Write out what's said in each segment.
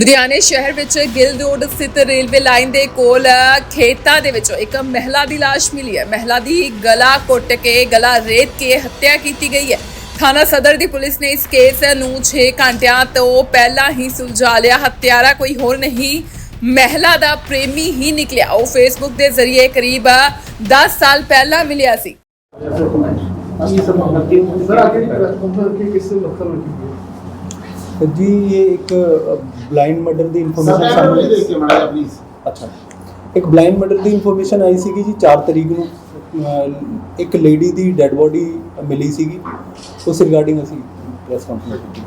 ਲੁਧਿਆਣੇ ਸ਼ਹਿਰ ਵਿੱਚ ਗਿੱਲ ਰੋਡ ਸਥਿਤ ਰੇਲਵੇ ਲਾਈਨ ਦੇ ਕੋਲ ਖੇਤਾਂ ਦੇ ਵਿੱਚੋਂ ਇੱਕ ਮਹਿਲਾ ਦੀ ਲਾਸ਼ ਮਿਲੀ ਹੈ ਮਹਿਲਾ ਦੀ ਗਲਾ ਕੁੱਟ ਕੇ ਗਲਾ ਰੇਤ ਕੇ ਹੱਤਿਆ ਕੀਤੀ ਗਈ ਹੈ ਥਾਣਾ ਸਦਰ ਦੀ ਪੁਲਿਸ ਨੇ ਇਸ ਕੇਸ ਨੂੰ 6 ਘੰਟਿਆਂ ਤੋਂ ਪਹਿਲਾਂ ਹੀ ਸੁਲਝਾ ਲਿਆ ਹੱਤਿਆਰਾ ਕੋਈ ਹੋਰ ਨਹੀਂ ਮਹਿਲਾ ਦਾ ਪ੍ਰੇਮੀ ਹੀ ਨਿਕਲਿਆ ਉਹ ਫੇਸਬੁੱਕ ਦੇ ਜ਼ਰੀਏ ਕਰੀਬ 10 ਸਾਲ ਪਹਿਲਾਂ ਮਿਲਿਆ ਸੀ ਸਰ ਅੱਜ ਕਿਸ ਮਕਸਦ ਵਿੱਚ जी ये एक ਬਲਾਈਂਡ ਮਰਡਰ ਦੀ ਇਨਫੋਰਮੇਸ਼ਨ ਸਰ ਸਾਹਮਣੇ ਦੇਖ ਕੇ ਮਾੜਾ ਪਲੀਜ਼ ਅੱਛਾ ਇੱਕ ਬਲਾਈਂਡ ਮਰਡਰ ਦੀ ਇਨਫੋਰਮੇਸ਼ਨ ਆਈ ਸੀਗੀ ਜੀ 4 ਤਰੀਕ ਨੂੰ ਅਹ, ਇੱਕ ਲੇਡੀ ਦੀ ਡੈੱਡ ਬੋਡੀ ਮਿਲੀ ਸੀਗੀ ਉਸ ਰਿਗਾਰਡਿੰਗ ਅਸੀਂ ਪ੍ਰੈਸ ਕਾਨਫਰੰਸ ਕੀਤੀ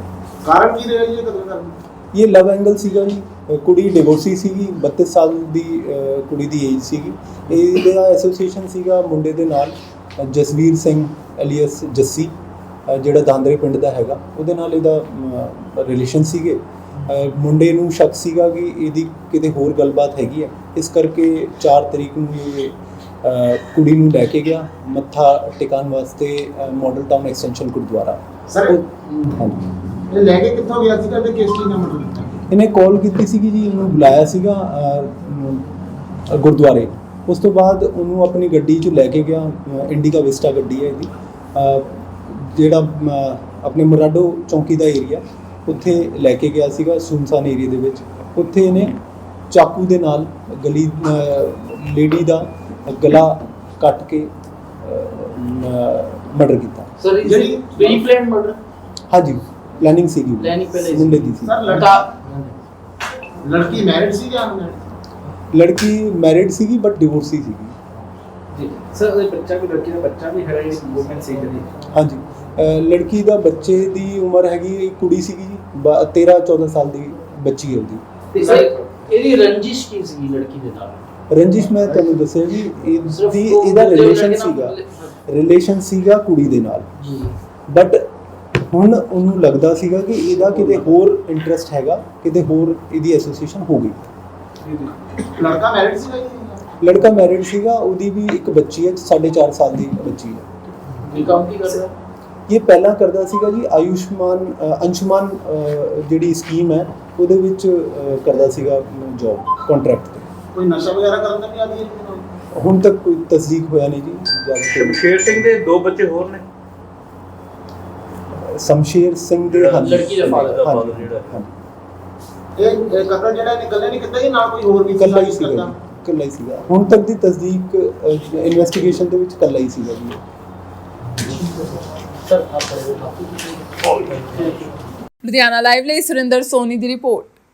ਕਾਰਨ ਕੀ ਰਿਹਾ ਜੀ ਇਹ ਕਤਲ ਕਰਨ ਦਾ? ਇਹ ਲਵ ਐਂਗਲ ਸੀਗਾ ਜੀ ਅਹ, ਕੁੜੀ ਡਿਵੋਰਸੀ ਸੀਗੀ 32 ਸਾਲ ਦੀ ਅਹ, ਕੁੜੀ ਦੀ ਏਜ ਸੀਗੀ ਇਹਦਾ ਐਸੋਸੀਏਸ਼ਨ ਸੀਗਾ ਮੁੰਡੇ ਦੇ ਨਾਲ ਅਹ, ਜਸਵੀਰ ਸਿੰਘ ਐਲੀਅਸ ਜੱਸੀ ਅਹ, ਜਿਹੜਾ ਦਾਂਦਰੇ ਪਿੰਡ ਦਾ ਹੈਗਾ ਉਹਦੇ ਨਾਲ ਇਹਦਾ ਰਿਲੇਸ਼ਨ ਸੀਗੇ। ਮੁੰਡੇ ਨੂੰ ਸ਼ੱਕ ਸੀਗਾ ਕਿ ਇਹਦੀ ਕਿਤੇ ਹੋਰ ਗੱਲਬਾਤ ਹੈਗੀ ਹੈ। ਇਸ ਕਰਕੇ 4 ਤਰੀਕ ਨੂੰ ਇਹ ਕੁੜੀ ਨੂੰ ਲੈ ਕੇ ਗਿਆ ਮੱਥਾ ਟਿਕਾਣ ਵਾਸਤੇ model town extension gurdwara. Sir ਇਹ ਲੈ ਕੇ ਕਿੱਥੋਂ ਗਿਆ ਸੀਗਾ ਤੇ ਕਿਸ ਚੀਜ਼ ਦਾ ਮਤਲਬ ਕੀਤਾ? ਇਹਨੇ ਕਾਲ ਕੀਤੀ ਸੀਗੀ ਜੀ ਇਹਨੂੰ ਬੁਲਾਇਆ ਸੀਗਾ ਗੁਰਦੁਆਰੇ। ਉਸ ਤੋਂ ਬਾਅਦ ਉਹਨੂੰ ਆਪਣੀ ਗੱਡੀ 'ਚ ਲੈ ਕੇ ਗਿਆ ਇੰਡੀਕਾ ਵਿਸਟਾ ਗੱਡੀ ਹੈ ਇਹਦੀ। ਜਿਹੜਾ ਆਪਣੇ ਮਰਾਡੋ ਚੌਂਕੀ ਦਾ ਏਰੀਆ ਉੱਥੇ ਲੈ ਕੇ ਗਿਆ ਸੀਗਾ ਸੁਨਸਾਨ ਏਰੀਆ ਦੇ ਵਿੱਚ। ਉੱਥੇ ਇਹਨੇ ਚਾਕੂ ਦੇ ਨਾਲ ਗਲੀ ਲੇਡੀ ਦਾ ਗਲਾ ਕੱਟ ਕੇ ਮਰਡਰ ਕੀਤਾ। ਸਰ ਜਿਹੜੀ- ਪ੍ਰੀ ਪਲਾਨ ਮਰਡਰ ਹਾਂਜੀ ਪਲੈਨਿੰਗ ਸੀਗੀ। Planning ਪਹਿਲੇ ਸੀ। ਮੁੰਡੇ ਦੀ ਸੀ। ਸਰ ਲੜਕਾ ਲੜਕੀ ਮੈਰਿਡ ਸੀ ਜਾਂ ਅਨਮੈਰਿਡ ਲੜਕੀ ਮੈਰਿਡ ਸੀਗੀ ਬਟ ਡਿਵੋਰਸੀ ਸੀਗੀ। ਸਰ ਇਹ ਬੱਚਾ ਕੋਈ ਲੜਕੀ ਦਾ ਬੱਚਾ ਵੀ ਹੈ ਇਹ ਵੂਮਨ ਸੀ ਜਿਹੜੀ? ਹਾਂਜੀ। ਲੜਕੀ ਦਾ ਬੱਚੇ ਦੀ ਉਮਰ ਹੈਗੀ ਕੁੜੀ ਸੀਗੀ ਜੀ 13 14 ਸਾਲ ਦੀ ਬੱਚੀ ਹੈ ਉਹਦੀ। ਇਹਦੀ ਰੰਜਿਸ਼ ਕੀ ਸੀ ਲੜਕੀ ਦੇ ਨਾਲ? ਰੰਜਿਸ਼ ਮੈਂ ਤੁਹਾਨੂੰ ਦੱਸਿਆ ਜੀ ਇਹਦੀ ਰਿਲੇਸ਼ਨ ਸੀਗਾ। ਰਿਲੇਸ਼ਨ ਸੀਗਾ ਕੁੜੀ ਦੇ ਨਾਲ। ਜੀ। ਬਟ ਹੁਣ ਉਹਨੂੰ ਲੱਗਦਾ ਸੀਗਾ ਕਿ ਇਹਦਾ ਕਿਤੇ ਹੋਰ ਇੰਟਰਸਟ ਹੈਗਾ ਕਿਤੇ ਹੋਰ ਇਹਦੀ ਐਸੋਸੀਏਸ਼ਨ ਹੋ ਗਈ। ਲੜਕਾ ਮੈਰਿਡ ਸੀਗਾ ਜੀ? ਲੜਕਾ ਮੈਰਿਡ ਸੀਗਾ ਉਹਦੀ ਵੀ ਇੱਕ ਬੱਚੀ ਹੈ 4.5 ਸਾਲ ਦੀ ਬੱਚੀ ਹੈ। ਇਹ ਕੰਮ ਕੀ ਕਰਦਾ? ਇਹ ਪਹਿਲਾਂ ਕਰਦਾ ਸੀਗਾ ਜੀ ਆਯੁਸ਼ਮਾਨ ਅੰਸ਼ੁਮਾਨ ਜਿਹੜੀ ਸਕੀਮ ਹੈ ਉਹਦੇ ਵਿੱਚ ਕਰਦਾ ਸੀਗਾ ਜੌਬ ਕੰਟਰੈਕਟ ਤੇ। ਕੋਈ ਨਸ਼ਾ ਵਗੈਰਾ ਕਰਨ ਦਾ ਵੀ ਆਦੀ ਹੈ? ਹੁਣ ਤੱਕ ਕੋਈ ਤਸਦੀਕ ਹੋਇਆ ਨਹੀਂ ਜੀ ਸ਼ਮਸ਼ੇਰ ਸਿੰਘ ਦੇ ਦੋ ਬੱਚੇ ਹੋਰ ਨੇ। ਸ਼ਮਸ਼ੇਰ ਸਿੰਘ ਦੇ ਹਾਂਜੀ। ਲੜਕੀ ਦਾ father, ਦਾ father ਜਿਹੜਾ। ਇਹ ਕਤਲ ਜਿਹੜਾ ਇਕੱਲੇ ਨਹੀਂ ਕੀਤਾ ਜੀ ਨਾਲ ਕੋਈ ਹੋਰ ਵੀ ਇਕੱਲਾ ਹੀ ਸੀਗਾ ਇਕੱਲਾ ਹੀ ਸੀਗਾ। ਹੁਣ ਤੱਕ ਦੀ ਤਸਦੀਕ ਇਨਵੈਸਟੀਗੇਸ਼ਨ ਦੇ ਵਿੱਚ ਇਕੱਲਾ ਹੀ ਸੀਗਾ ਜੀ। ਸਰ ਆਪ ਲੁਧਿਆਣਾ ਲਾਈਵ ਲਈ ਸੁਰਿੰਦਰ ਸੋਨੀ ਦੀ ਰਿਪੋਰਟ।